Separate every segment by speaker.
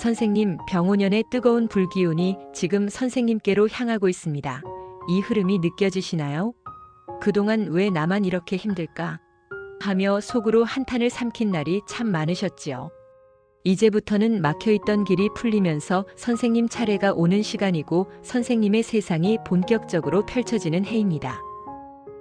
Speaker 1: 선생님, 병오년의 뜨거운 불기운이 지금 선생님께로 향하고 있습니다. 이 흐름이 느껴지시나요? 그동안 왜 나만 이렇게 힘들까? 하며 속으로 한탄을 삼킨 날이 참 많으셨지요. 이제부터는 막혀있던 길이 풀리면서 선생님 차례가 오는 시간이고 선생님의 세상이 본격적으로 펼쳐지는 해입니다.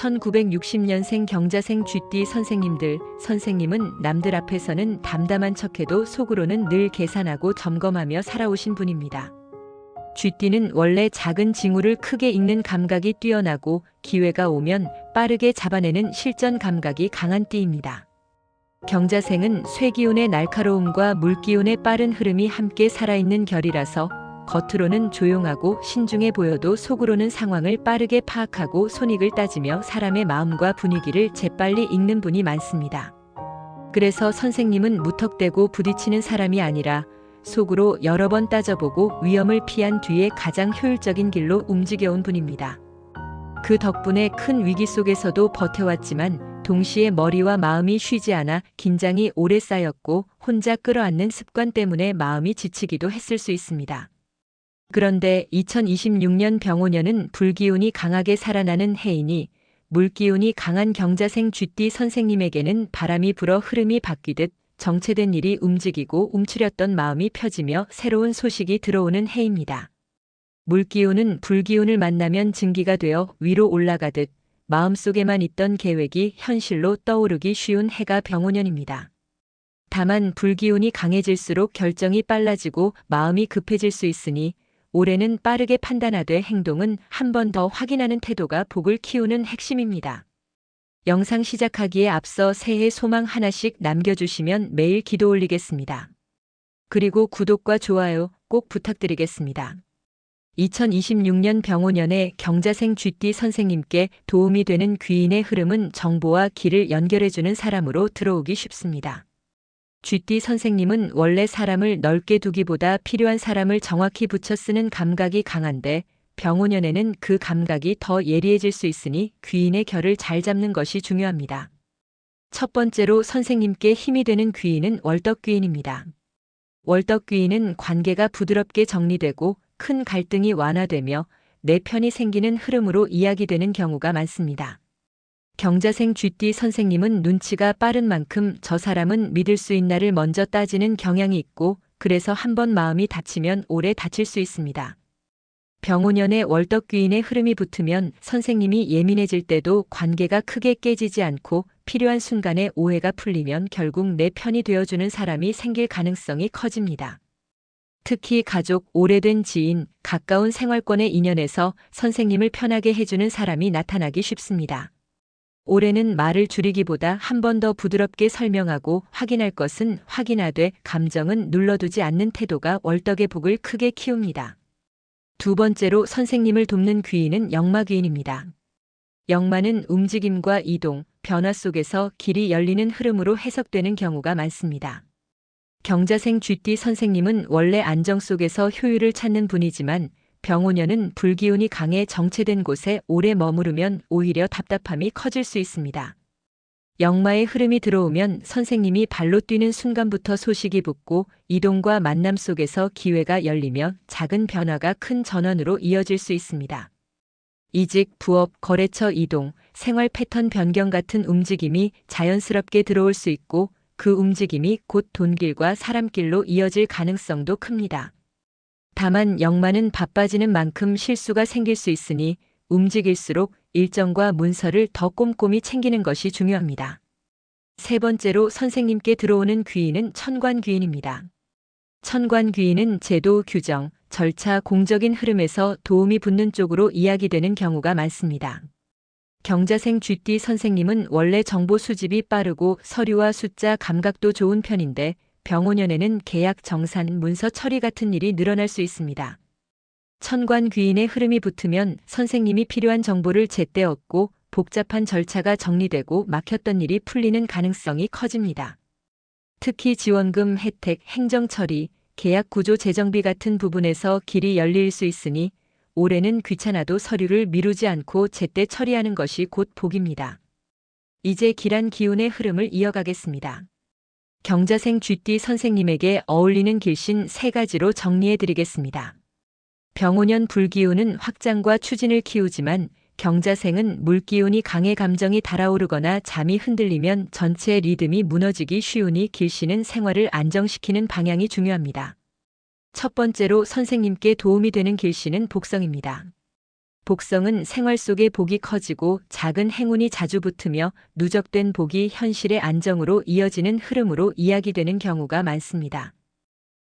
Speaker 1: 1960년생 경자생 쥐띠 선생님들, 선생님은 남들 앞에서는 담담한 척해도 속으로는 늘 계산하고 점검하며 살아오신 분입니다. 쥐띠는 원래 작은 징후를 크게 읽는 감각이 뛰어나고 기회가 오면 빠르게 잡아내는 실전 감각이 강한 띠입니다. 경자생은 쇠기운의 날카로움과 물기운의 빠른 흐름이 함께 살아있는 결이라서 겉으로는 조용하고 신중해 보여도 속으로는 상황을 빠르게 파악하고 손익을 따지며 사람의 마음과 분위기를 재빨리 읽는 분이 많습니다. 그래서 선생님은 무턱대고 부딪히는 사람이 아니라 속으로 여러 번 따져보고 위험을 피한 뒤에 가장 효율적인 길로 움직여온 분입니다. 그 덕분에 큰 위기 속에서도 버텨왔지만 동시에 머리와 마음이 쉬지 않아 긴장이 오래 쌓였고 혼자 끌어안는 습관 때문에 마음이 지치기도 했을 수 있습니다. 그런데 2026년 병오년은 불기운이 강하게 살아나는 해이니 물기운이 강한 경자생 쥐띠 선생님에게는 바람이 불어 흐름이 바뀌듯 정체된 일이 움직이고 움츠렸던 마음이 펴지며 새로운 소식이 들어오는 해입니다. 물기운은 불기운을 만나면 증기가 되어 위로 올라가듯 마음속에만 있던 계획이 현실로 떠오르기 쉬운 해가 병오년입니다. 다만 불기운이 강해질수록 결정이 빨라지고 마음이 급해질 수 있으니 올해는 빠르게 판단하되 행동은 한 번 더 확인하는 태도가 복을 키우는 핵심입니다. 영상 시작하기에 앞서 새해 소망 하나씩 남겨주시면 매일 기도 올리겠습니다. 그리고 구독과 좋아요 꼭 부탁드리겠습니다. 2026년 병오년에 경자생 쥐띠 선생님께 도움이 되는 귀인의 흐름은 정보와 길을 연결해주는 사람으로 들어오기 쉽습니다. 쥐띠 선생님은 원래 사람을 넓게 두기보다 필요한 사람을 정확히 붙여 쓰는 감각이 강한데 병오년에는 그 감각이 더 예리해질 수 있으니 귀인의 결을 잘 잡는 것이 중요합니다. 첫 번째로 선생님께 힘이 되는 귀인은 월덕귀인입니다. 월덕귀인은 관계가 부드럽게 정리되고 큰 갈등이 완화되며 내 편이 생기는 흐름으로 이야기되는 경우가 많습니다. 경자생 쥐띠 선생님은 눈치가 빠른 만큼 저 사람은 믿을 수 있나를 먼저 따지는 경향이 있고 그래서 한번 마음이 다치면 오래 다칠 수 있습니다. 병오년에 월덕귀인의 흐름이 붙으면 선생님이 예민해질 때도 관계가 크게 깨지지 않고 필요한 순간에 오해가 풀리면 결국 내 편이 되어주는 사람이 생길 가능성이 커집니다. 특히 가족, 오래된 지인, 가까운 생활권의 인연에서 선생님을 편하게 해주는 사람이 나타나기 쉽습니다. 올해는 말을 줄이기보다 한 번 더 부드럽게 설명하고 확인할 것은 확인하되 감정은 눌러두지 않는 태도가 월덕의 복을 크게 키웁니다. 두 번째로 선생님을 돕는 귀인은 역마귀인입니다. 역마는 움직임과 이동, 변화 속에서 길이 열리는 흐름으로 해석되는 경우가 많습니다. 경자생 쥐띠 선생님은 원래 안정 속에서 효율을 찾는 분이지만 병오년은 불기운이 강해 정체된 곳에 오래 머무르면 오히려 답답함이 커질 수 있습니다. 역마의 흐름이 들어오면 선생님이 발로 뛰는 순간부터 소식이 붙고 이동과 만남 속에서 기회가 열리며 작은 변화가 큰 전환으로 이어질 수 있습니다. 이직, 부업, 거래처 이동, 생활 패턴 변경 같은 움직임이 자연스럽게 들어올 수 있고 그 움직임이 곧 돈길과 사람길로 이어질 가능성도 큽니다. 다만 역마는 바빠지는 만큼 실수가 생길 수 있으니 움직일수록 일정과 문서를 더 꼼꼼히 챙기는 것이 중요합니다. 세 번째로 선생님께 들어오는 귀인은 천관 귀인입니다. 천관 귀인은 제도, 규정, 절차, 공적인 흐름에서 도움이 붙는 쪽으로 이야기되는 경우가 많습니다. 경자생 쥐띠 선생님은 원래 정보 수집이 빠르고 서류와 숫자 감각도 좋은 편인데 병오년에는 계약 정산 문서 처리 같은 일이 늘어날 수 있습니다. 천관 귀인의 흐름이 붙으면 선생님이 필요한 정보를 제때 얻고 복잡한 절차가 정리되고 막혔던 일이 풀리는 가능성이 커집니다. 특히 지원금 혜택, 행정 처리, 계약 구조 재정비 같은 부분에서 길이 열릴 수 있으니 올해는 귀찮아도 서류를 미루지 않고 제때 처리하는 것이 곧 복입니다. 이제 길한 기운의 흐름을 이어가겠습니다. 경자생 쥐띠 선생님에게 어울리는 길신 세 가지로 정리해 드리겠습니다. 병오년 불기운은 확장과 추진을 키우지만 경자생은 물기운이 강해 감정이 달아오르거나 잠이 흔들리면 전체 리듬이 무너지기 쉬우니 길신은 생활을 안정시키는 방향이 중요합니다. 첫 번째로 선생님께 도움이 되는 길신은 복성입니다. 복성은 생활 속에 복이 커지고 작은 행운이 자주 붙으며 누적된 복이 현실의 안정으로 이어지는 흐름으로 이야기되는 경우가 많습니다.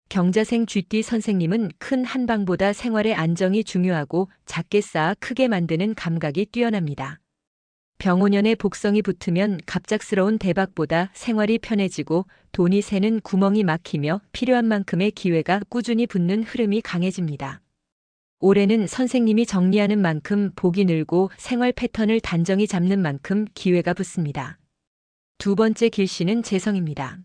Speaker 1: 경자생 쥐띠 선생님은 큰 한방보다 생활의 안정이 중요하고 작게 쌓아 크게 만드는 감각이 뛰어납니다. 병오년에 복성이 붙으면 갑작스러운 대박보다 생활이 편해지고 돈이 새는 구멍이 막히며 필요한 만큼의 기회가 꾸준히 붙는 흐름이 강해집니다. 올해는 선생님이 정리하는 만큼 복이 늘고 생활 패턴을 단정히 잡는 만큼 기회가 붙습니다. 두 번째 길씨는 재성입니다.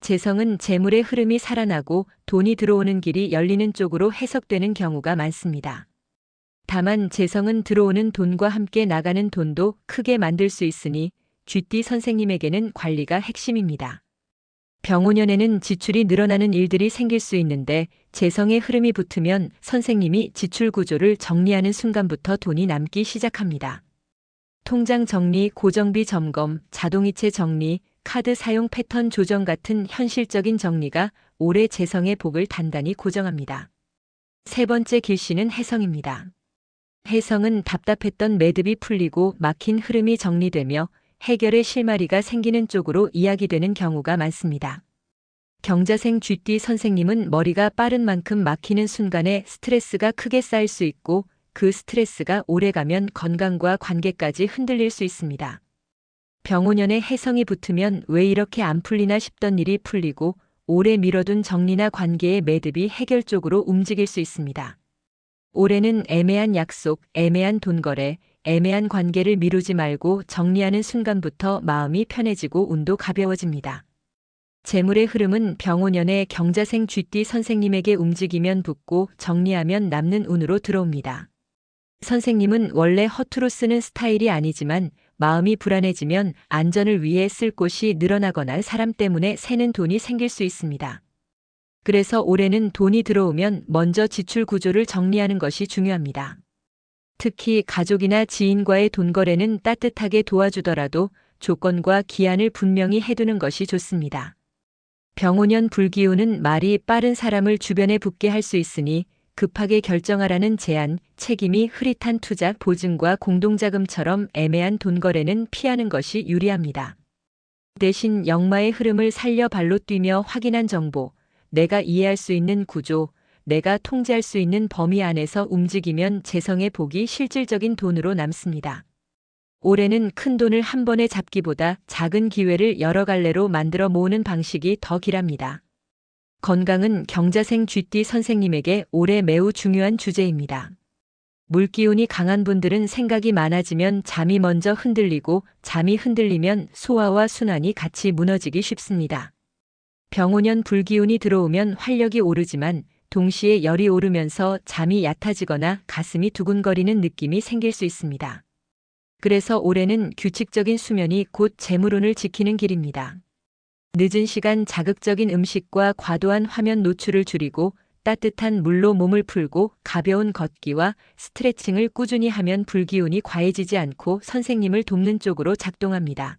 Speaker 1: 재성은 재물의 흐름이 살아나고 돈이 들어오는 길이 열리는 쪽으로 해석되는 경우가 많습니다. 다만 재성은 들어오는 돈과 함께 나가는 돈도 크게 만들 수 있으니 쥐띠 선생님에게는 관리가 핵심입니다. 병오년에는 지출이 늘어나는 일들이 생길 수 있는데 재성의 흐름이 붙으면 선생님이 지출 구조를 정리하는 순간부터 돈이 남기 시작합니다. 통장 정리, 고정비 점검, 자동이체 정리, 카드 사용 패턴 조정 같은 현실적인 정리가 올해 재성의 복을 단단히 고정합니다. 세 번째 길씨는 해성입니다. 해성은 답답했던 매듭이 풀리고 막힌 흐름이 정리되며 해결의 실마리가 생기는 쪽으로 이야기되는 경우가 많습니다. 경자생 쥐띠 선생님은 머리가 빠른 만큼 막히는 순간에 스트레스가 크게 쌓일 수 있고 그 스트레스가 오래가면 건강과 관계까지 흔들릴 수 있습니다. 병오년에 해성이 붙으면 왜 이렇게 안 풀리나 싶던 일이 풀리고 오래 미뤄둔 정리나 관계의 매듭이 해결 쪽으로 움직일 수 있습니다. 올해는 애매한 약속, 애매한 돈거래, 애매한 관계를 미루지 말고 정리하는 순간부터 마음이 편해지고 운도 가벼워집니다. 재물의 흐름은 병오년의 경자생 쥐띠 선생님에게 움직이면 붙고 정리하면 남는 운으로 들어옵니다. 선생님은 원래 허투루 쓰는 스타일이 아니지만 마음이 불안해지면 안전을 위해 쓸 곳이 늘어나거나 사람 때문에 새는 돈이 생길 수 있습니다. 그래서 올해는 돈이 들어오면 먼저 지출 구조를 정리하는 것이 중요합니다. 특히 가족이나 지인과의 돈 거래는 따뜻하게 도와주더라도 조건과 기한을 분명히 해두는 것이 좋습니다. 병오년 불기운은 말이 빠른 사람을 주변에 붙게 할 수 있으니 급하게 결정하라는 제안, 책임이 흐릿한 투자 보증과 공동자금처럼 애매한 돈 거래는 피하는 것이 유리합니다. 대신 역마의 흐름을 살려 발로 뛰며 확인한 정보, 내가 이해할 수 있는 구조, 내가 통제할 수 있는 범위 안에서 움직이면 재성의 복이 실질적인 돈으로 남습니다. 올해는 큰 돈을 한 번에 잡기보다 작은 기회를 여러 갈래로 만들어 모으는 방식이 더 길합니다. 건강은 경자생 쥐띠 선생님에게 올해 매우 중요한 주제입니다. 물기운이 강한 분들은 생각이 많아지면 잠이 먼저 흔들리고 잠이 흔들리면 소화와 순환이 같이 무너지기 쉽습니다. 병오년 불기운이 들어오면 활력이 오르지만 동시에 열이 오르면서 잠이 얕아지거나 가슴이 두근거리는 느낌이 생길 수 있습니다. 그래서 올해는 규칙적인 수면이 곧 재물운을 지키는 길입니다. 늦은 시간 자극적인 음식과 과도한 화면 노출을 줄이고 따뜻한 물로 몸을 풀고 가벼운 걷기와 스트레칭을 꾸준히 하면 불기운이 과해지지 않고 선생님을 돕는 쪽으로 작동합니다.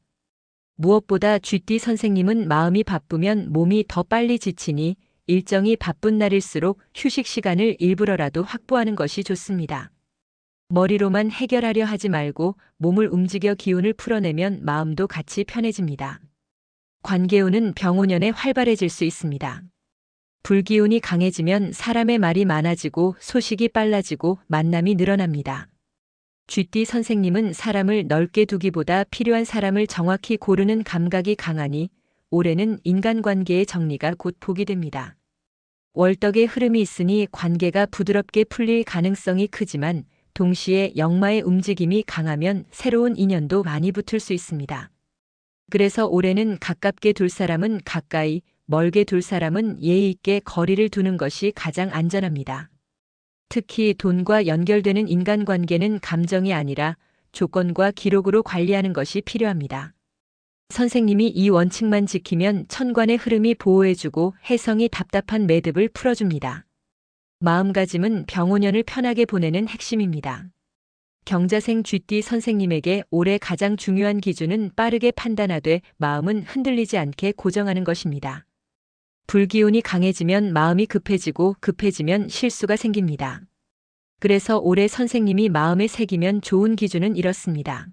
Speaker 1: 무엇보다 쥐띠 선생님은 마음이 바쁘면 몸이 더 빨리 지치니 일정이 바쁜 날일수록 휴식 시간을 일부러라도 확보하는 것이 좋습니다. 머리로만 해결하려 하지 말고 몸을 움직여 기운을 풀어내면 마음도 같이 편해집니다. 관계운은 병오년에 활발해질 수 있습니다. 불기운이 강해지면 사람의 말이 많아지고 소식이 빨라지고 만남이 늘어납니다. 쥐띠 선생님은 사람을 넓게 두기보다 필요한 사람을 정확히 고르는 감각이 강하니 올해는 인간관계의 정리가 곧 보기 됩니다. 월덕의 흐름이 있으니 관계가 부드럽게 풀릴 가능성이 크지만 동시에 역마의 움직임이 강하면 새로운 인연도 많이 붙을 수 있습니다. 그래서 올해는 가깝게 둘 사람은 가까이, 멀게 둘 사람은 예의 있게 거리를 두는 것이 가장 안전합니다. 특히 돈과 연결되는 인간관계는 감정이 아니라 조건과 기록으로 관리하는 것이 필요합니다. 선생님이 이 원칙만 지키면 천관의 흐름이 보호해주고 혜성이 답답한 매듭을 풀어줍니다. 마음가짐은 병오년을 편하게 보내는 핵심입니다. 경자생 쥐띠 선생님에게 올해 가장 중요한 기준은 빠르게 판단하되 마음은 흔들리지 않게 고정하는 것입니다. 불기운이 강해지면 마음이 급해지고 급해지면 실수가 생깁니다. 그래서 올해 선생님이 마음에 새기면 좋은 기준은 이렇습니다.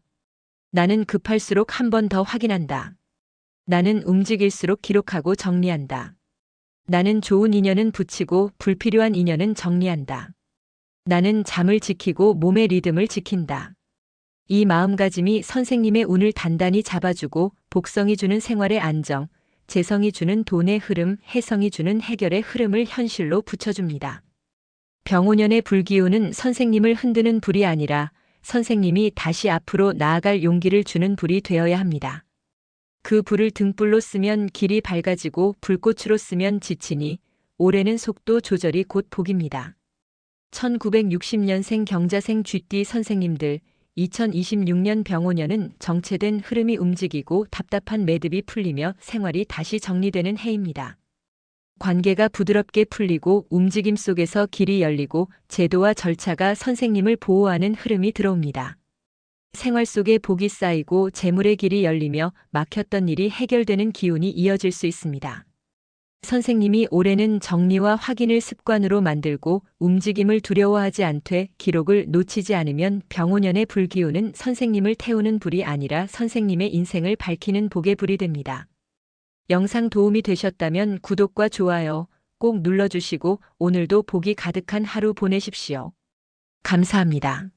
Speaker 1: 나는 급할수록 한 번 더 확인한다. 나는 움직일수록 기록하고 정리한다. 나는 좋은 인연은 붙이고 불필요한 인연은 정리한다. 나는 잠을 지키고 몸의 리듬을 지킨다. 이 마음가짐이 선생님의 운을 단단히 잡아주고 복성이 주는 생활의 안정, 재성이 주는 돈의 흐름, 해성이 주는 해결의 흐름을 현실로 붙여줍니다. 병오년의 불기운은 선생님을 흔드는 불이 아니라 선생님이 다시 앞으로 나아갈 용기를 주는 불이 되어야 합니다. 그 불을 등불로 쓰면 길이 밝아지고 불꽃으로 쓰면 지치니 올해는 속도 조절이 곧 복입니다. 1960년생 경자생 쥐띠 선생님들 2026년 병오년은 정체된 흐름이 움직이고 답답한 매듭이 풀리며 생활이 다시 정리되는 해입니다. 관계가 부드럽게 풀리고 움직임 속에서 길이 열리고 제도와 절차가 선생님을 보호하는 흐름이 들어옵니다. 생활 속에 복이 쌓이고 재물의 길이 열리며 막혔던 일이 해결되는 기운이 이어질 수 있습니다. 선생님이 올해는 정리와 확인을 습관으로 만들고 움직임을 두려워하지 않되 기록을 놓치지 않으면 병오년의 불기운은 선생님을 태우는 불이 아니라 선생님의 인생을 밝히는 복의 불이 됩니다. 영상 도움이 되셨다면 구독과 좋아요 꼭 눌러주시고 오늘도 복이 가득한 하루 보내십시오. 감사합니다.